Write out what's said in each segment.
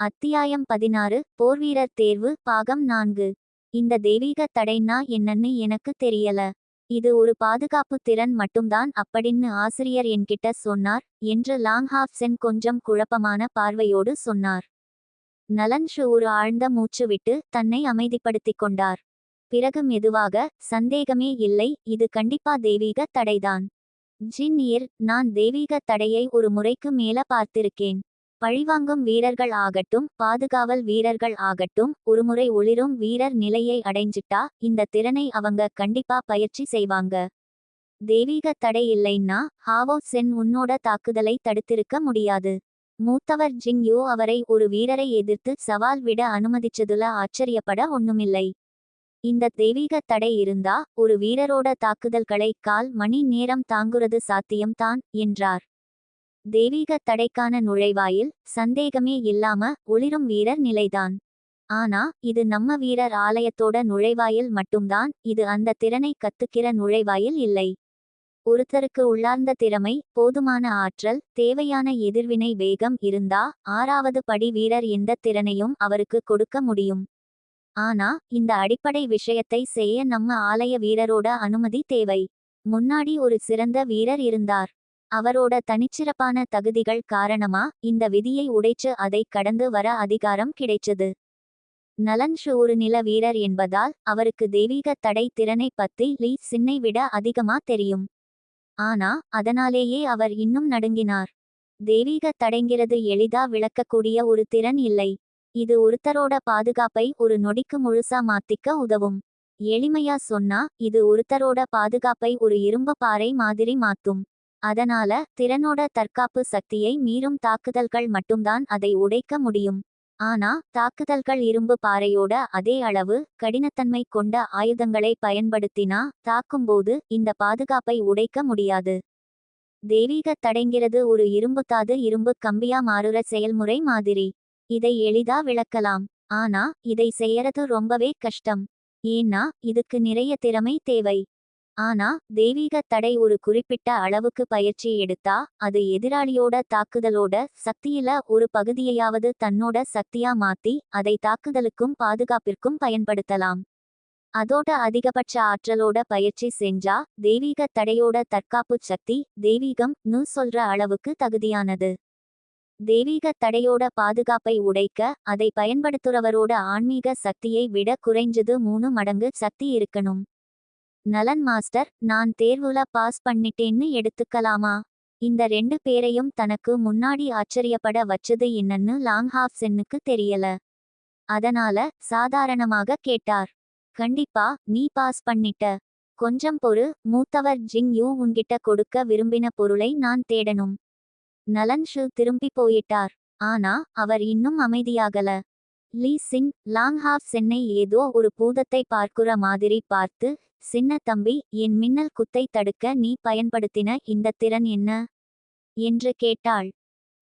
அத்தியாயம் பதினாறு போர்வீரர் தேர்வு பாகம் நான்கு. இந்த தெய்வீக தடைன்னா என்னன்னு எனக்கு தெரியல. இது ஒரு பாதுகாப்பு திறன் மட்டும்தான் அப்படின்னு ஆசிரியர் என்கிட்ட சொன்னார் என்று லாங்ஹாப்சென் கொஞ்சம் குழப்பமான பார்வையோடு சொன்னார். நலன் ஷு ஒரு ஆழ்ந்த மூச்சு விட்டு தன்னை அமைதிப்படுத்திக் கொண்டார். பிறகு மெதுவாக சந்தேகமே இல்லை இது கண்டிப்பா தெய்வீக தடைதான். ஜின் இர் நான் தெய்வீக தடையை ஒரு முறைக்கு மேல பார்த்திருக்கேன். பழிவாங்கும் வீரர்கள் ஆகட்டும் பாதுகாவல் வீரர்கள் ஆகட்டும் ஒருமுறை ஒளிரும் வீரர் நிலையை அடைஞ்சிட்டா இந்த திறனை அவங்க கண்டிப்பா பயிற்சி செய்வாங்க. தெய்வீக தடை இல்லைன்னா ஹாவோ சென் உன்னோட தாக்குதலை தடுத்திருக்க முடியாது. மூத்தவர் ஜிங் யூ அவரை ஒரு வீரரை எதிர்த்து சவால் விட அனுமதிச்சதுல ஆச்சரியப்பட ஒண்ணுமில்லை. இந்த தெய்வீக தடை இருந்தா ஒரு வீரரோட தாக்குதல்களை கால் மணி நேரம் தாங்குறது சாத்தியம்தான் என்றார். தெய்வீக தடைக்கான நுழைவாயில் சந்தேகமே இல்லாம ஒளிரும் வீரர் நிலைதான். ஆனா இது நம்ம வீரர் ஆலயத்தோட நுழைவாயில் மட்டும்தான் இது அந்த திறனை கத்துக்கிற நுழைவாயில் இல்லை. ஒருத்தருக்கு உள்ளார்ந்த திறமை போதுமான ஆற்றல் தேவையான எதிர்வினை வேகம் இருந்தா ஆறாவது படி வீரர் எந்த திறனையும் அவருக்கு கொடுக்க முடியும். ஆனா இந்த அடிப்படை விஷயத்தை செய்ய நம்ம ஆலய வீரரோட அனுமதி தேவை. முன்னாடி ஒரு சிறந்த வீரர் இருந்தார். அவரோட தனிச்சிறப்பான தகுதிகள் காரணமா இந்த விதியை உடைச்சு அதை கடந்து வர அதிகாரம் கிடைச்சது. நலன்ஷு ஒரு நில வீரர் என்பதால் அவருக்கு தெய்வீக தடை திறனை பத்தி லீ சின்னை விட அதிகமா தெரியும். ஆனா அதனாலேயே அவர் இன்னும் நடுங்கினார். தெய்வீக தடைங்கிறது எளிதா விளக்கக்கூடிய ஒரு திறன் இல்லை. இது ஒருத்தரோட பாதுகாப்பை ஒரு நொடிக்கு முழுசா மாத்திக்க உதவும். எளிமையா சொன்னா இது ஒருத்தரோட பாதுகாப்பை ஒரு இரும்பு பாறை மாதிரி மாத்தும். அதனால திறனோட தற்காப்பு சக்தியை மீறும் தாக்குதல்கள் மட்டும்தான் அதை உடைக்க முடியும். ஆனா தாக்குதல்கள் இரும்பு பாறையோட அதே அளவு கடினத்தன்மை கொண்ட ஆயுதங்களை பயன்படுத்தினா தாக்கும்போது இந்த பாதுகாப்பை உடைக்க முடியாது. தெய்வீக தடைங்கிறது ஒரு இரும்புத்தாது இரும்பு கம்பியா மாறுற செயல்முறை மாதிரி. இதை எளிதா விளக்கலாம். ஆனா இதை செய்யறது ரொம்பவே கஷ்டம். ஏன்னா இதுக்கு நிறைய திறமை தேவை. ஆனா தெய்வீக தடை ஒரு குறிப்பிட்ட அளவுக்கு பயிற்சி எடுத்தா அது எதிராளியோட தாக்குதலோட சக்தியில ஒரு பகுதியையாவது தன்னோட சக்தியா மாத்தி அதை தாக்குதலுக்கும் பாதுகாப்பிற்கும் பயன்படுத்தலாம். அதோட அதிகபட்ச ஆற்றலோட பயிற்சி செஞ்சா தெய்வீக தடையோட தற்காப்பு சக்தி தெய்வீகம் நு சொல்ற அளவுக்கு தகுதியானது. தெய்வீக தடையோட பாதுகாப்பை உடைக்க அதை பயன்படுத்துறவரோட ஆன்மீக சக்தியை விட குறைஞ்சது மூணு மடங்கு சக்தி இருக்கணும். நலன் மாஸ்டர் நான் தேர்வுல பாஸ் பண்ணிட்டேன்னு எடுத்துக்கலாமா? இந்த ரெண்டு பேரையும் தனக்கு முன்னாடி ஆச்சரியப்பட வச்சது என்னன்னு லாங்ஹாஃப் சென்னுக்கு தெரியல. அதனால சாதாரணமாக கேட்டார். கண்டிப்பா நீ பாஸ் பண்ணிட்ட. கொஞ்சம் பொறு மூத்தவர் ஜிங் யூ உன்கிட்ட கொடுக்க விரும்பின பொருளை நான் தேடணும். நலன் ஷு திரும்பி போயிட்டார். ஆனா அவர் இன்னும் அமைதியாகல. லீ சின் லாங்ஹாப் சென்னை ஏதோ ஒரு பூதத்தை பார்க்குற மாதிரி பார்த்து சின்ன தம்பி என் மின்னல் குத்தை தடுக்க நீ பயன்படுத்தின இந்த திறன் என்ன என்று கேட்டாள்.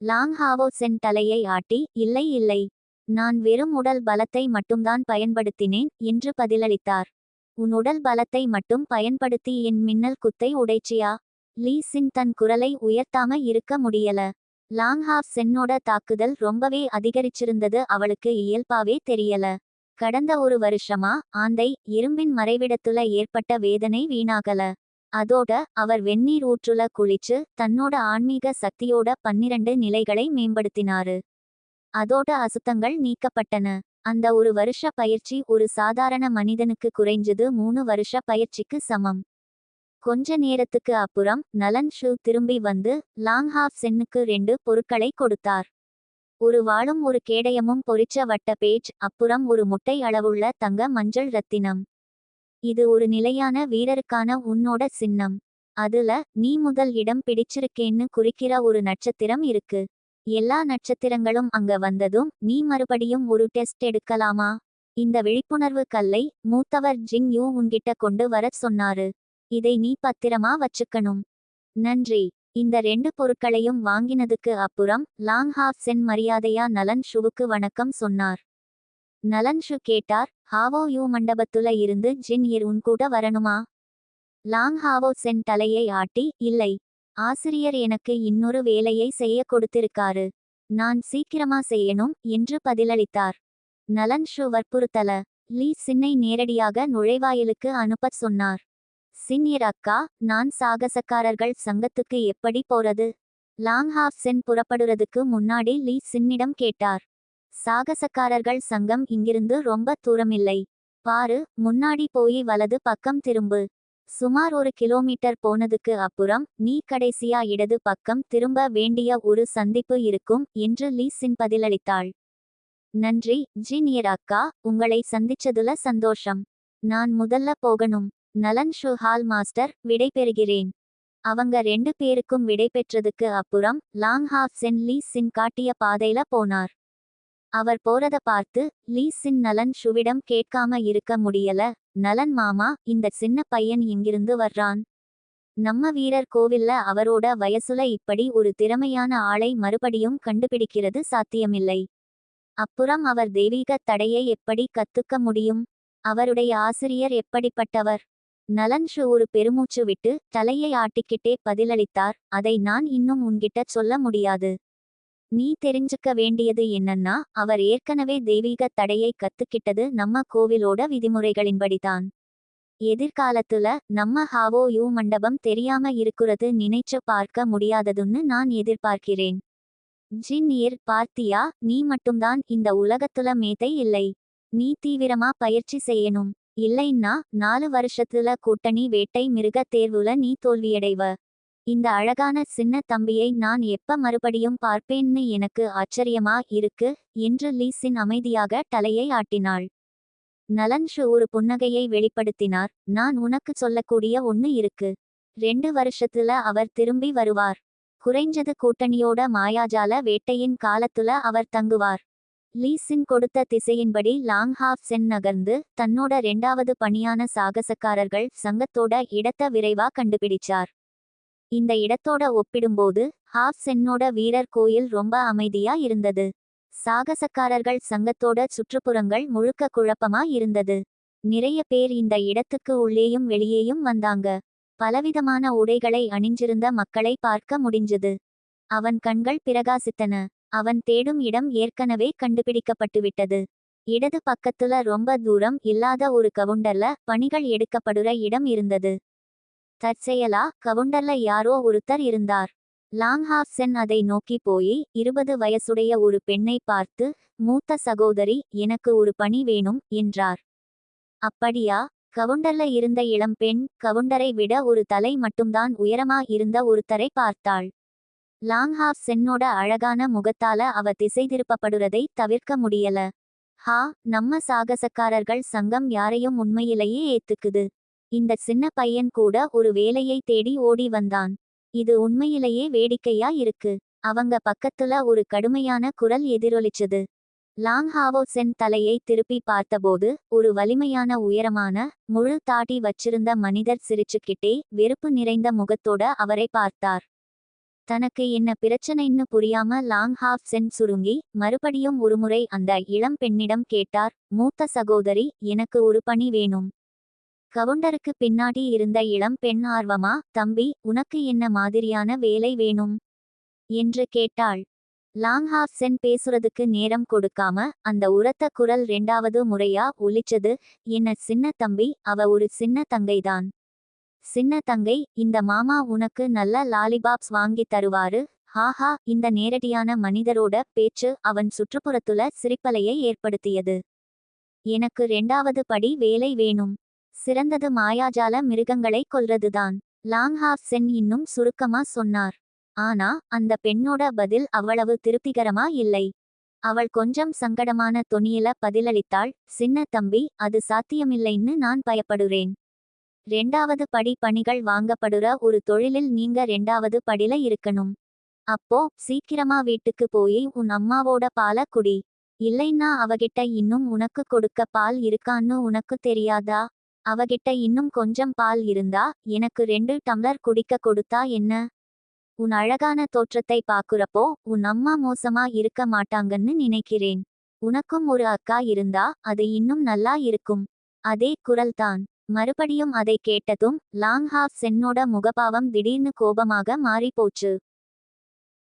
லாங் ஹாவோ சென் தலையை ஆட்டி இல்லை இல்லை நான் வெறும் உடல் பலத்தை மட்டும்தான் பயன்படுத்தினேன் என்று பதிலளித்தார். உன் உடல் பலத்தை மட்டும் பயன்படுத்தி என் மின்னல் குத்தை உடைச்சியா லீ சின் தன் குரலை உயர்த்தாம இருக்க முடியல. லாங் ஹாஃப் சென்னோட தாக்குதல் ரொம்பவே அதிகரிச்சிருந்தது அவளுக்கு இயல்பாவே தெரியல. கடந்த ஒரு வருஷமா ஆந்தை இரும்பின் மறைவிடத்துல ஏற்பட்ட வேதனை வீணாகல. அதோட அவர் வெந்நீர் ஊற்றுல குளிச்சு தன்னோட ஆன்மீக சக்தியோட பன்னிரண்டு நிலைகளை மேம்படுத்தினாரு. அதோட அசுத்தங்கள் நீக்கப்பட்டன. அந்த ஒரு வருஷ பயிற்சி ஒரு சாதாரண மனிதனுக்கு குறைஞ்சது மூணு வருஷ பயிற்சிக்கு சமம். கொஞ்ச நேரத்துக்கு அப்புறம் நலன் ஷூ திரும்பி வந்து லாங் ஹாஃப் சென்னுக்கு ரெண்டு பொருட்களை கொடுத்தார். ஒரு வாளும் ஒரு கேடயமும் பொறிச்ச வட்ட பேஜ் அப்புறம் ஒரு முட்டை அளவுள்ள தங்க மஞ்சள் ரத்தினம். இது ஒரு நிலையான வீரருக்கான உன்னோட சின்னம். அதுல நீ முதல் இடம் பிடிச்சிருக்கேன்னு குறிக்கிற ஒரு நட்சத்திரம் இருக்கு. எல்லா நட்சத்திரங்களும் அங்க வந்ததும் நீ மறுபடியும் ஒரு டெஸ்ட் எடுக்கலாமா இந்த விழிப்புணர்வு கல்லை மூத்தவர் ஜிங் யூ உன்கிட்ட கொண்டு வரச் சொன்னாரு. இதை நீ பத்திரமா வச்சுக்கணும். நன்றி. இந்த ரெண்டு பொருட்களையும் வாங்கினதுக்கு அப்புறம் லாங் ஹாஃப் சென் மரியாதையா நலன் ஷுவுக்கு வணக்கம் சொன்னார். நலன் ஷு கேட்டார் ஹாவோ யூ மண்டபத்துல இருந்து ஜின் இர் உன் கூட வரணுமா? லாங் ஹாவோ சென் தலையை ஆட்டி இல்லை. ஆசிரியர் எனக்கு இன்னொரு வேலையை செய்ய கொடுத்திருக்காரு. நான் சீக்கிரமா செய்யணும் என்று பதிலளித்தார். நலன் ஷு வற்புறுத்தல. லீ சின்னை நேரடியாக நுழைவாயிலுக்கு அனுப்பச் சொன்னார். சீனியர் அக்கா நான் சாகசக்காரர்கள் சங்கத்துக்கு எப்படி போறது? லாங் ஹாஃப் சென் புறப்படுறதுக்கு முன்னாடி லீ சின்னிடம் கேட்டார். சாகசக்காரர்கள் சங்கம் இங்கிருந்து ரொம்ப தூரமில்லை. பாரு முன்னாடி போய் வலது பக்கம் திரும்பு. சுமார் ஒரு கிலோமீட்டர் போனதுக்கு அப்புறம் நீ கடைசியா இடது பக்கம் திரும்ப வேண்டிய ஒரு சந்திப்பு இருக்கும் என்று லீ சின் பதிலளித்தாள். நன்றி ஜீனியர் அக்கா உங்களை சந்திச்சதுல சந்தோஷம். நான் முதல்ல போகணும். நலன் ஷுஹால் மாஸ்டர் விடைபெறுகிறேன் அவங்க ரெண்டு பேருக்கும் விடைபெற்றதுக்கு அப்புறம் லாங் ஹாஃப் சென் லீ சின் காட்டிய பாதையில போனார். அவர் போறத பார்த்து லீ சின் நலன் ஷுவிடம் கேட்காம இருக்க முடியல நலன் மாமா இந்த சின்ன பையன் எங்கிருந்து வர்றான்? நம்ம வீரர் கோவில்ல அவரோட வயசுல இப்படி ஒரு திறமையான ஆளை மறுபடியும் கண்டுபிடிக்கிறது சாத்தியமில்லை. அப்புறம் அவர் தெய்வீக தடையை எப்படி கத்துக்க முடியும்? அவருடைய ஆசிரியர் எப்படிப்பட்டவர்? நலன்ஷு ஒரு பெருமூச்சு விட்டு தலையை ஆட்டிக்கிட்டே பதிலளித்தார். அதை நான் இன்னும் உன்கிட்ட சொல்ல முடியாது. நீ தெரிஞ்சுக்க வேண்டியது என்னன்னா அவர் ஏற்கனவே தெய்வீக தடையை கத்துக்கிட்டது நம்ம கோவிலோட விதிமுறைகளின்படிதான். எதிர்காலத்துல நம்ம ஹாவோ யூ மண்டபம் தெரியாம இருக்கிறது நினைச்சு பார்க்க முடியாததுன்னு நான் எதிர்பார்க்கிறேன். ஜின் ஜின்னியர் பார்த்தியா? நீ மட்டும்தான் இந்த உலகத்துல மேதை இல்லை. நீ தீவிரமா பயிற்சி செய்யணும். இல்லைன்னா நாலு வருஷத்துல கூட்டணி வேட்டை மிருக தேர்வுல நீ தோல்வியடைவ. இந்த அழகான சின்ன தம்பியை நான் எப்ப மறுபடியும் பார்ப்பேன்னு எனக்கு ஆச்சரியமா இருக்கு என்று லீசின் அமைதியாக தலையை ஆட்டினாள். நலன் ஷு ஒரு புன்னகையை வெளிப்படுத்தினார். நான் உனக்கு சொல்லக்கூடிய ஒன்னு இருக்கு. ரெண்டு வருஷத்துல அவர் திரும்பி வருவார். குறைஞ்சது கூட்டணியோட மாயாஜால வேட்டையின் காலத்துல அவர் தங்குவார். லீசின் கொடுத்த திசையின்படி லாங் ஹாஃப் சென் நகர்ந்து தன்னோட ரெண்டாவது பணியான சாகசக்காரர்கள் சங்கத்தோட இடத்த விரைவா கண்டுபிடிச்சார். இந்த இடத்தோட ஒப்பிடும்போது ஹாஃப் சென்னோட வீரர் கோயில் ரொம்ப அமைதியா இருந்தது. சாகசக்காரர்கள் சங்கத்தோட சுற்றுப்புறங்கள் முழுக்க குழப்பமா இருந்தது. நிறைய பேர் இந்த இடத்துக்கு உள்ளேயும் வெளியேயும் வந்தாங்க. பலவிதமான உடைகளை அணிஞ்சிருந்த மக்களை பார்க்க முடிஞ்சது. அவன் கண்கள் பிரகாசித்தன. அவன் தேடும் இடம் ஏற்கனவே கண்டுபிடிக்கப்பட்டுவிட்டது. இடது பக்கத்துல ரொம்ப தூரம் இல்லாத ஒரு கவுண்டர்ல பணிகள் எடுக்கப்படுற இடம் இருந்தது. தற்செயலா கவுண்டர்ல யாரோ ஒருத்தர் இருந்தார். லாங் ஹாஃப் சென் அதை நோக்கி போய் இருபது வயசுடைய ஒரு பெண்ணை பார்த்து மூத்த சகோதரி எனக்கு ஒரு பணி வேணும் என்றார். அப்படியா? கவுண்டர்ல இருந்த இளம்பெண் கவுண்டரை விட ஒரு தலை மட்டும்தான் உயரமா இருந்த ஒருத்தரை பார்த்தாள். லாங் ஹாஃப் சென்னோட அழகான முகத்தால அவ திசை திருப்பப்படுறதை தவிர்க்க முடியல. ஹா நம்ம சாகசக்காரர்கள் சங்கம் யாரையும் உண்மையிலேயே ஏத்துக்குது. இந்த சின்ன பையன் கூட ஒரு வேலையை தேடி ஓடி வந்தான். இது உண்மையிலேயே வேடிக்கையா இருக்கு. அவங்க பக்கத்துல ஒரு கடுமையான குரல் எதிரொலிச்சது. லாங் ஹாவோ சென் தலையை திருப்பி பார்த்தபோது ஒரு வலிமையான உயரமான முழு தாட்டி வச்சிருந்த மனிதர் சிரிச்சுக்கிட்டே வெறுப்பு நிறைந்த முகத்தோட அவரை பார்த்தார். தனக்கு என்ன பிரச்சனைன்னு புரியாம லாங் ஹாஃப் சென் சுருங்கி மறுபடியும் ஒருமுறை அந்த இளம் பெண்ணிடம் கேட்டார் மூத்த சகோதரி எனக்கு ஒரு பணி வேணும். கவுண்டருக்கு பின்னாடி இருந்த இளம் பெண் ஆர்வமா தம்பி உனக்கு என்ன மாதிரியான வேலை வேணும் என்று கேட்டாள். லாங் ஹாஃப் சென் பேசுறதுக்கு நேரம் கொடுக்காம அந்த உரத்த குரல் ரெண்டாவது முறையா ஒலிச்சது என்ன சின்ன தம்பி அவ ஒரு சின்ன தங்கைதான். சின்ன தங்கை இந்த மாமா உனக்கு நல்ல லாலிபாப்ஸ் வாங்கி தருவாரு. ஹாஹா இந்த நேரடியான மனிதரோட பேச்சு அவன் சுற்றுப்புறத்துல சிரிப்பலையை ஏற்படுத்தியது. எனக்கு ரெண்டாவது படி வேலை வேணும். சிறந்தது மாயாஜால மிருகங்களை கொல்றதுதான். லாங் ஹாஃப் சென் இன்னும் சுருக்கமா சொன்னார். ஆனா அந்த பெண்ணோட பதில் அவ்வளவு திருப்திகரமா இல்லை. அவள் கொஞ்சம் சங்கடமான தொனியில பதிலளித்தாள் சின்ன தம்பி அது சாத்தியமில்லைன்னு நான் பயப்படுறேன். ரெண்டாவது படி பணிகள் வாங்கப்படுற ஒரு தொழிலில் நீங்க ரெண்டாவது படில இருக்கணும். அப்போ சீக்கிரமா வீட்டுக்கு போய் உன் அம்மாவோட பால குடி. இல்லைன்னா அவகிட்ட இன்னும் உனக்கு கொடுக்க பால் இருக்கான்னு உனக்கு தெரியாதா? அவகிட்ட இன்னும் கொஞ்சம் பால் இருந்தா எனக்கு ரெண்டு டம்ளர் குடிக்க கொடுத்தா என்ன? உன் அழகான தோற்றத்தை பாக்குறப்போ உன் அம்மா மோசமா இருக்க மாட்டாங்கன்னு நினைக்கிறேன். உனக்கும் ஒரு அக்கா இருந்தா அது இன்னும் நல்லா இருக்கும். அதே குரல்தான். மறுபடியும் அதை கேட்டதும் லாங் ஹாஃப் சென்னோட முகபாவம் திடீர்னு கோபமாக மாறிப்போச்சு.